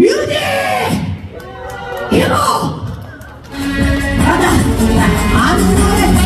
뮤직 히로 가자 노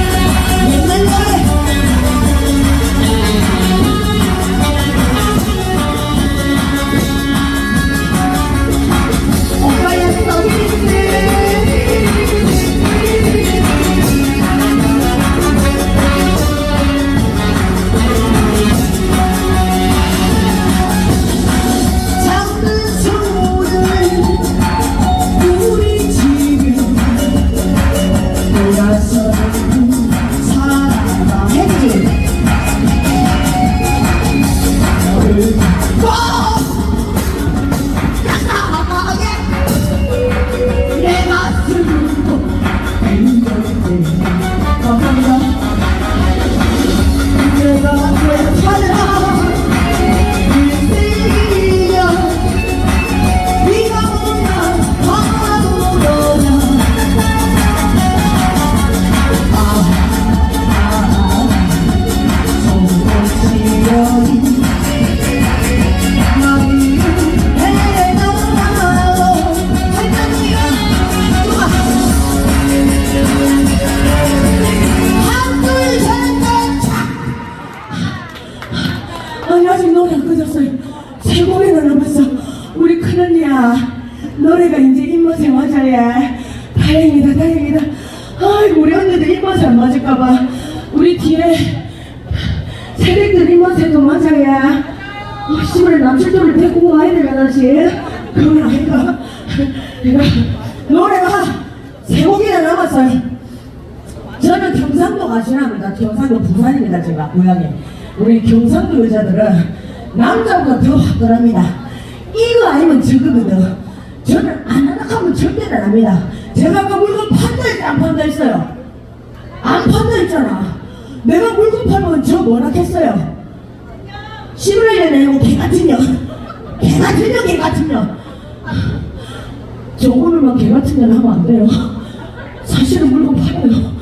끝났어요 세 곡이나 남았어 우리 큰언니야 노래가 이제 입맛에 맞아야 다행이다 다행이다 아이고 우리 언니들 입맛에 안 맞을까봐 우리 뒤에 세력들 입맛에도 맞아야 아 씨발 남칠도를 데리고 와야 되나 다시 그건 아닌가 내가 노래가 세 곡이나 남았어요 저는 경상도 가시랍니다. 경상도 부산입니다. 제가 고향이. 우리 경상도 여자들은 남자보다 더 화끈합니다. 이거 아니면 저거거든. 저는 안 하나 하면 절대로 안 합니다. 제가 아까 물건 판다 했지 안 판다 했어요. 안 판다 했잖아. 내가 물건 팔면 저 뭐라 했어요. 11년에 내고 개 같은 년. 개 같은 년, 개 같은 년. 저 오늘만 개 같은 년 하면 안 돼요. 사실은 물건 팔아요.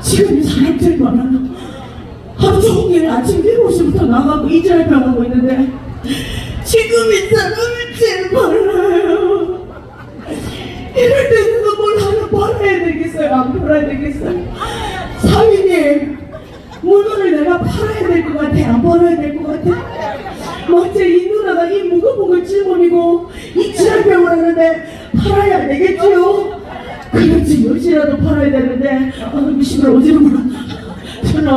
지금 이 사람들이 많아요. 하루 종일 아침 7시부터 나가고 이자를 하고 있는데 지금 이 사람을 제일 말라요. 이럴 때 누가 뭘 하나 팔아야 되겠어요? 안 팔아야 되겠어요? 사위님 물건을 내가 팔아야 될 것 같아? 안 팔아야 될 것 같아? 맞지? 이 누나가 이 무거운 걸 짊어지고 이 지랄병을 하는데 팔아야 되겠지요? 그렇지 열시라도 팔아야 되는데 아 미식을 어지럽어 저는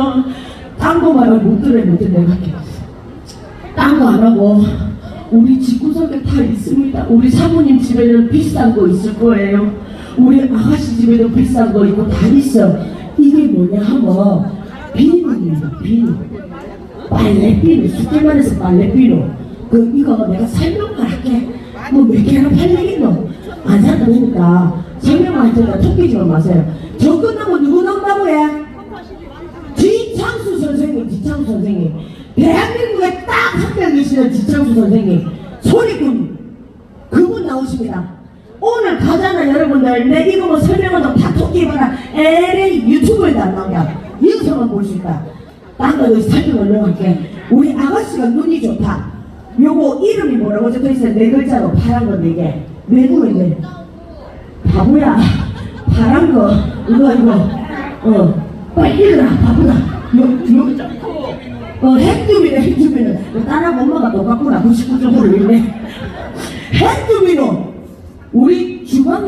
딴거 말고 못 들어요 못 들어요 내가 딴거 안 하고 우리 집구석에 다 있습니다. 우리 사모님 집에는 비싼 거 있을 거예요. 우리 아가씨 집에도 비싼 거 있고 다 있어 이게 뭐냐 하면 비누입니다 비누 빨래 비누 쉽게 말해서 빨래 비누 그 이거 내가 설명을 할게. 뭐 몇 개나 팔리겠노? 안 사다 보니까 설명할 테니까 토끼지 마세요. 저 끝나고 누구 나온다고 해? 지창수 선생님. 대한민국에 딱 한 명 계시는 지창수 선생님. 소리꾼. 그분 나오십니다. 오늘 가잖아 여러분들 내 이거 뭐 설명하다 다 토끼 봐라. 유튜브에도 안 나오냐 이거서만 볼 수 있다. 딴거 여기 설명을 넣을게. 우리 아가씨가 눈이 좋다. 요거 이름이 뭐라고 적혀있어요? 네 글자로 파란 건데 이게 왜 누구인데 바보야. 파란 거. 이거 이거. 어. 빨리 일어나. 바보다. 요 요 어 핵주민네 핵주민은 딸하고 엄마가 똑같구나. 99.5를 있네. 핵주민은 우리 주방에